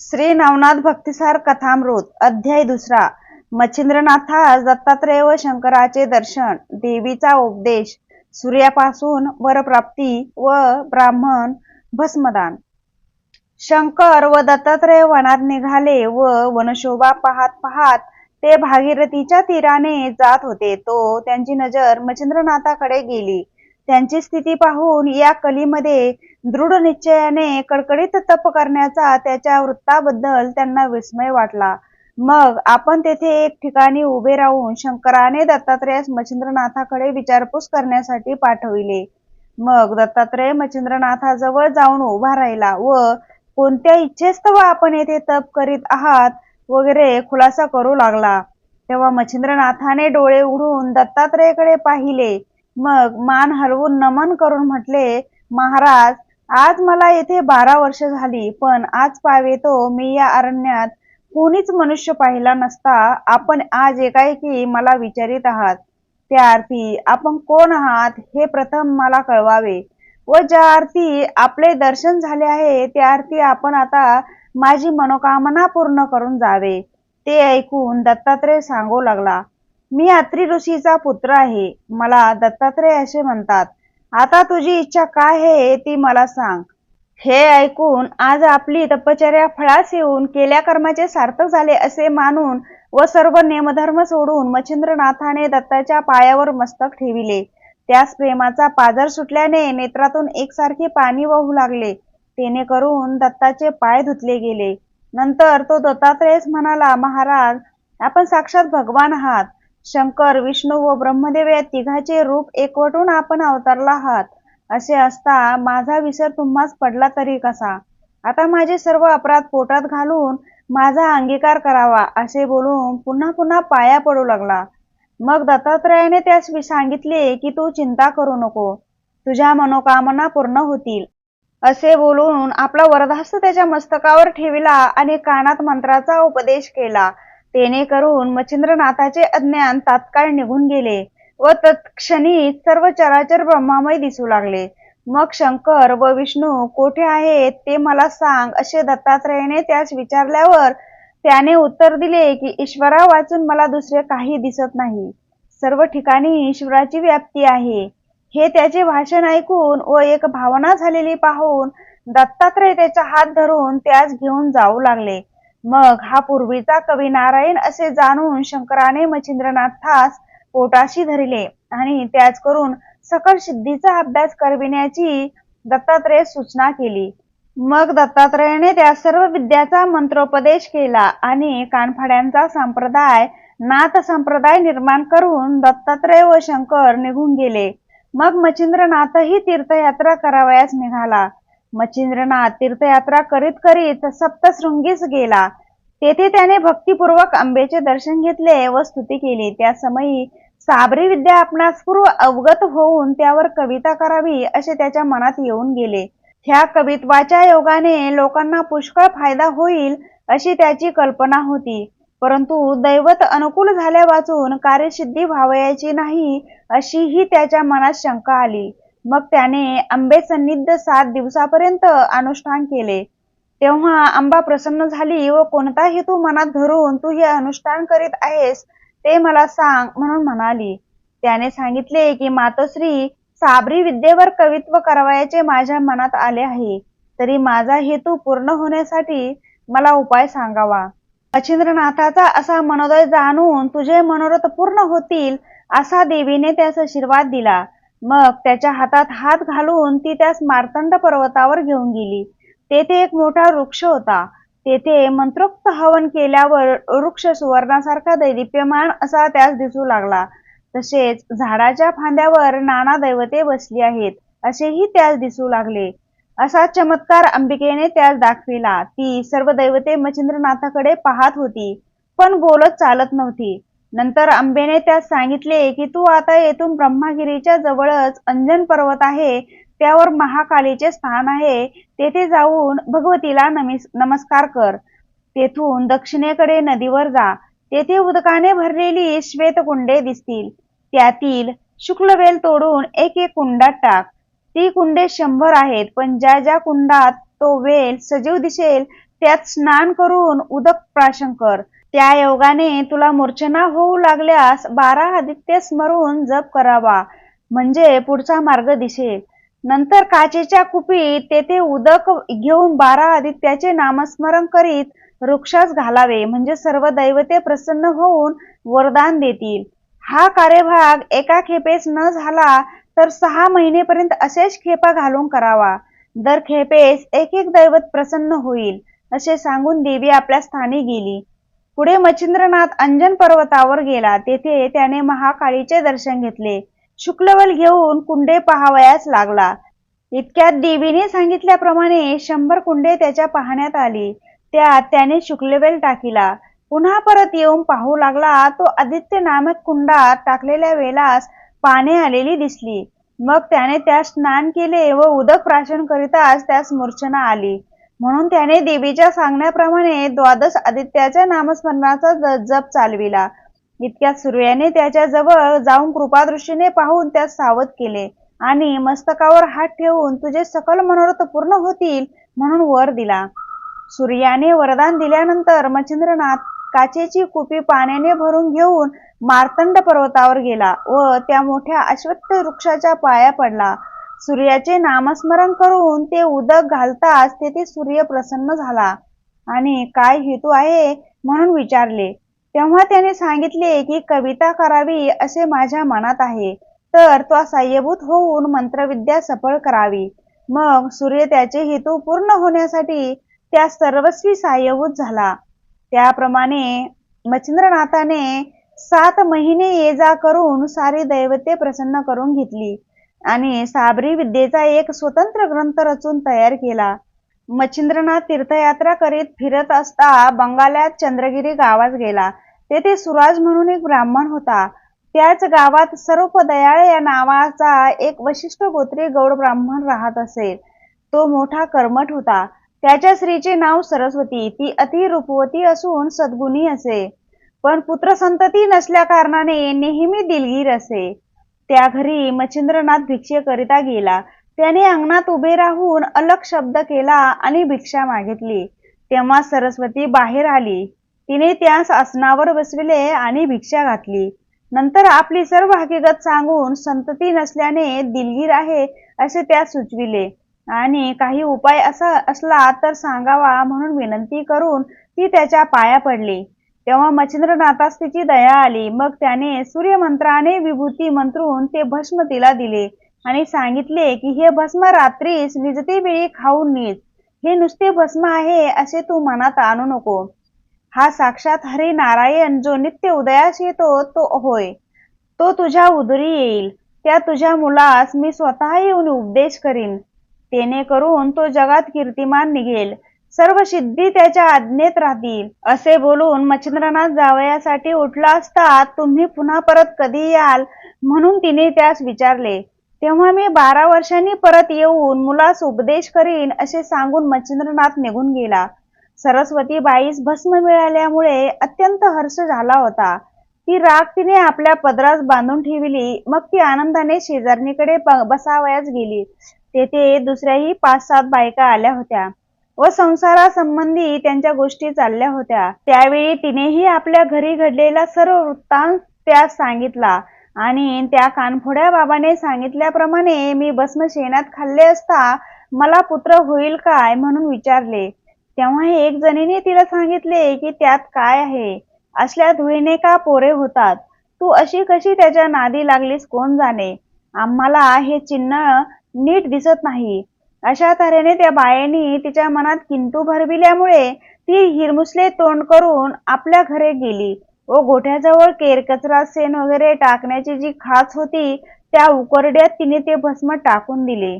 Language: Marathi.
श्री नवनाथ भक्तिसार कथामृत अध्याय दुसरा. मच्छिंद्रनाथास दत्तात्रय व शंकराचे दर्शन देवीचा उपदेश सूर्यापासून वरप्राप्ती व ब्राह्मण भस्मदान. शंकर व दत्तात्रेय वनात निघाले व वनशोभा पाहत पाहत ते भागीरथीच्या तीराने जात होते. तो त्यांची नजर मच्छिंद्रनाथाकडे गेली. त्यांची स्थिती पाहून या कलीमध्ये दृढ निश्चयाने कडकडीत तप करण्याचा त्याच्या वृत्ताबद्दल त्यांना विस्मय वाटला. मग आपण तेथे एक ठिकाणी उभे राहून शंकराने दत्तात्रेयास मच्छिंद्रनाथाकडे विचारपूस करण्यासाठी पाठविले. मग दत्तात्रेय मच्छिंद्रनाथाजवळ जाऊन उभा राहिला व कोणत्या इच्छेस्तव आपण येथे तप करीत आहात? वगैरे खुलासा करू लागला. तेव्हा मच्छिंद्रनाथाने डोळे उघडून दत्तात्रेयाकडे पाहिले. मग मान हलवून नमन करून म्हटले महाराज आज मला येथे बारा वर्ष झाली पण आज पावे तो मी या अरण्यात कोणीच मनुष्य पाहिला नसता. आपण आज एकाएकी मला विचारित आहात. त्या अर्थी आपण कोण आहात हे प्रथम मला कळवावे. व ज्या अर्थी आपले दर्शन झाले आहे त्या अर्थी आपण आता माझी मनोकामना पूर्ण करून जावे. ते ऐकून दत्तात्रेय सांगू लागला मी अत्रि ऋषीचा पुत्र आहे. मला दत्तात्रेय असे म्हणतात. आता तुझी इच्छा काय आहे ती मला सांग. हे ऐकून आज आपली तपश्चर्या फळास येऊन केल्या कर्माचे सार्थक झाले असे मानून व सर्व नेमधर्म सोडून मच्छिंद्रनाथाने दत्ताच्या पायावर मस्तक ठेविले. त्यास प्रेमाचा पाझर सुटल्याने नेत्रातून एकसारखे पाणी वाहू लागले. तेने करून दत्ताचे पाय धुतले गेले. नंतर तो दत्तात्रेयच म्हणाला महाराज आपण साक्षात भगवान आहात. शंकर विष्णू व ब्रह्मदेव या तिघाचे रूप एकवटून आपण अवतरला आहात. असे असता माझा विसर तुम्हास पडला तरी कसा? आता माझे सर्व अपराध पोटात घालून माझा अंगीकार करावा असे बोलून पुन्हा पुन्हा पाया पडू लागला. मग दत्तात्रयाने त्यास सांगितले की तू चिंता करू नको. तुझ्या मनोकामना पूर्ण होतील. असे बोलून आपला वरदास्त त्याच्या मस्तकावर ठेविला आणि कानात मंत्राचा उपदेश केला. तेने करून मच्छिंद्रनाथाचे अज्ञान तात्काळ निघून गेले व तत्क्षणी सर्व चराचर ब्रह्मामय दिसू लागले. मग शंकर व विष्णू कोठे आहेत ते मला सांग असे दत्तात्रेयने त्यास विचारल्यावर त्याने उत्तर दिले की ईश्वरा वाचून मला दुसरे काही दिसत नाही. सर्व ठिकाणी ईश्वराची व्याप्ती आहे. हे त्याचे भाषण ऐकून व एक भावना झालेली पाहून दत्तात्रय त्याचा हात धरून त्यास घेऊन जाऊ लागले. मग हा पूर्वीचा कवी नारायण असे जाणून शंकराने मच्छिंद्रनाथास पोटाशी धरिले. आणि त्याच करून सकल सिद्धीचा अभ्यास करविण्याची दत्तात्रेय सूचना केली. मग दत्तात्रयाने त्या सर्व विद्याचा मंत्रोपदेश केला आणि कानफाड्यांचा संप्रदाय नाथ संप्रदाय निर्माण करून दत्तात्रेय व शंकर निघून गेले. मग मच्छिंद्रनाथही तीर्थयात्रा करावयास निघाला. मच्छिंद्रनाथ तीर्थयात्रा करीत करीत सप्तशृंगीस गेला. तेथे त्याने भक्तिपूर्वक आंबेचे दर्शन घेतले व स्तुती केली. त्या समयी साबरी विद्या आपणास पूर्व अवगत होऊन त्यावर कविता करावी असे त्याच्या मनात येऊन गेले. ह्या कवित्वाच्या योगाने लोकांना पुष्कळ फायदा होईल अशी त्याची कल्पना होती. परंतु दैवत अनुकूल झाल्या वाचून कार्यसिद्धी व्हावयाची नाही अशीही त्याच्या मनात शंका आली. मग त्याने आंबे सन्निध सात दिवसापर्यंत अनुष्ठान केले. तेव्हा आंबा प्रसन्न झाली व कोणता हेतू मनात धरून तू हे अनुष्ठान करीत आहेस ते मला सांग म्हणून म्हणाली. त्याने सांगितले की मातोश्री साबरी विद्येवर कवित्व करावयाचे माझ्या मनात आले आहे. तरी माझा हेतू पूर्ण होण्यासाठी मला उपाय सांगावा. अचिंद्रनाथाचा असा मनोदय जाणून तुझे मनोरथ पूर्ण होतील असा देवीने त्यास आशीर्वाद दिला. मग त्याच्या हातात हात घालून ती त्यास मार्तंड पर्वतावर घेऊन गेली. तेथे एक मोठा वृक्ष होता. तेथे मंत्रोक्त हवन केल्यावर वृक्ष सुवर्णासारखा दैदिप्यमान असा त्यास दिसू लागला. तसेच झाडाच्या फांद्यावर नाना दैवते बसली आहेत असेही त्यास दिसू लागले. असा चमत्कार अंबिकेने त्यास दाखविला. ती सर्व दैवते मच्छिंद्रनाथाकडे पाहत होती पण बोलत चालत नव्हती. नंतर अंबेने त्यास सांगितले की तू आता येथून ब्रह्मागिरीच्या जवळच अंजन पर्वत आहे. त्यावर महाकालीचे स्थान आहे. तेथे जाऊन भगवतीला नमस्कार कर. तेथून दक्षिणेकडे नदीवर जा. तेथे उदकाने भरलेली श्वेत कुंडे दिसतील. त्यातील शुक्लवेल तोडून एक एक कुंडात टाक. ती कुंडे शंभर आहेत पण ज्या ज्या कुंडात तो वेल सजीव दिसेल त्यात स्नान करून उदक प्राशन कर. त्या योगाने तुला मूर्छना होऊ लागल्यास बारा आदित्य स्मरून जप करावा. म्हणजे पुढचा मार्ग दिसेल. नंतर काचेच्या कुपीत तेथे उदक घेऊन बारा आदित्याचे नामस्मरण करीत वृक्षास घालावे. म्हणजे सर्व दैवते प्रसन्न होऊन वरदान देतील. हा कार्यभाग एका खेपेस न झाला तर सहा महिनेपर्यंत असेच खेपा घालून करावा. दर खेपेस एक एक दैवत प्रसन्न होईल असे सांगून देवी आपल्या स्थानी गेली. पुढे मच्छिंद्रनाथ अंजन पर्वतावर गेला. तेथे त्याने महाकाळीचे दर्शन घेतले. शुक्लवल घेऊन कुंडे पाहावयास लागला. इतक्यात देवीने सांगितल्याप्रमाणे शंभर कुंडे त्याच्या पाहण्यात आली. त्यात त्याने शुक्लवेल टाकिला. पुन्हा परत येऊन पाहू लागला तो आदित्य नामक कुंडात टाकलेल्या वेलास पाने आलेली दिसली. मग त्याने त्यास स्नान केले व उदक प्राशन करिताच त्यास मूर्छना आली. म्हणून त्याने देवीच्या सांगण्याप्रमाणे द्वादश आदित्याच्या नामस्मरणाचा जप चालविला. इतक्या सूर्याने त्याच्याजवळ जाऊन कृपादृष्टीने पाहून त्यास सावध केले आणि मस्तकावर हात ठेवून तुझे सकल मनोरथ पूर्ण होतील म्हणून वर दिला. सूर्याने वरदान दिल्यानंतर मच्छिंद्रनाथ काचेची कुपी पाण्याने भरून घेऊन मार्तंड पर्वतावर गेला व त्या मोठ्या अश्वत्थ वृक्षाच्या पाया पडला. सूर्याचे नामस्मरण करून ते उदक घालताच तेथे सूर्य प्रसन्न झाला. आणि काय हेतू आहे म्हणून विचारले. तेव्हा त्याने सांगितले की कविता करावी असे माझ्या मनात आहे. तर तो साह्यभूत होऊन मंत्रविद्या सफळ करावी. मग सूर्य त्याचे हेतू पूर्ण होण्यासाठी त्या सर्वस्वी साह्यभूत झाला. त्याप्रमाणे मच्छिंद्रनाथाने सात महिने ये जा करून सारी दैवते प्रसन्न करून घेतली. आणि साबरी विद्येचा एक स्वतंत्र ग्रंथ रचून तयार केला. मच्छिंद्रनाथ तीर्थयात्रा करीत फिरत असता बंगाल्यात चंद्रगिरी गावात गेला. तेथे सुराज म्हणून एक ब्राह्मण होता. त्याच गावात सर्व दयाळ या नावाचा एक वशिष्ठ गोत्री गौड ब्राह्मण राहत असे. तो मोठा कर्मठ होता. त्याच्या स्त्रीचे नाव सरस्वती. ती अति रूपवती असून सद्गुणी असे. पण पुत्रसंतती नसल्या कारणाने नेहमी दिलगीर असे. त्या घरी मच्छिंद्रनाथ भिक्षेकरिता गेला. त्याने अंगणात उभे राहून अलग शब्द केला आणि भिक्षा मागितली. तेव्हा सरस्वती बाहेर आली. तिने त्यास आसनावर बसविले आणि भिक्षा घातली. नंतर आपली सर्व हकीकत सांगून संतती नसल्याने दिलगीर आहे असे त्या सुचविले. आणि काही उपाय असा असला तर सांगावा म्हणून विनंती करून ती त्याच्या पाया पडली. तेव्हा मच्छिंद्रनाथास तिची दया आली. मग त्याने सूर्यमंत्राने विभूती मंत्रून ते भस्म तिला दिले आणि सांगितले की हे भस्म रात्रीस निजते वेळी खाऊन नीच हे नुसते भस्म आहे असे तू मनात आणू नको. हा साक्षात हरी नारायण जो नित्य उदयास येतो तो होय. तो तुझ्या उदरी येईल. त्या तुझ्या मुलास मी स्वतः येऊन उपदेश करीन. तेने करून तो जगात कीर्तिमान निघेल. सर्व सिद्धी त्याच्या आज्ञेत राहतील. असे बोलून मच्छिंद्रनाथ जावयासाठी उठला असता तुम्ही पुन्हा परत कधी याल? म्हणून तिने त्यास विचारले. तेव्हा मी बारा वर्षांनी परत येऊन मुलास उपदेश करीन असे सांगून मच्छिंद्रनाथ निघून गेला. सरस्वती बाईस भस्म मिळाल्यामुळे अत्यंत हर्ष झाला होता. ती राग तिने आपल्या पदरास बांधून ठेवली. मग ती आनंदाने शेजारणीकडे बसावयास गेली. तेथे दुसऱ्याही पाच सात बायका आल्या होत्या. व संसारासंबंधी त्यांच्या गोष्टी चालल्या होत्या. त्यावेळी तिनेही आपल्या घरी घडलेला सर्व वृत्तांत त्यास सांगितला आणि त्या कानफोड्या बाबाने सांगितल्याप्रमाणे मी भस्म शेणात खाल्ले असता मला पुत्र होईल काय? म्हणून विचारले. तेव्हा एक जणीने तिला सांगितले की त्यात काय आहे? असल्या धुळीने का पोरे होतात? तू अशी कशी त्याच्या नादी लागलीस कोण जाणे? आम्हाला हे चिन्ह नीट दिसत नाही. अशा तऱ्हेने त्या बायांनी तिच्या मनात किंतू भरविल्यामुळे ती हिरमुसले तोंड करून आपल्या घरी गेली व गोठ्याजवळ केरकचरा सेन वगैरे टाकण्याची जी खाच होती त्या उकरड्यात तिने ते भस्म टाकून दिले.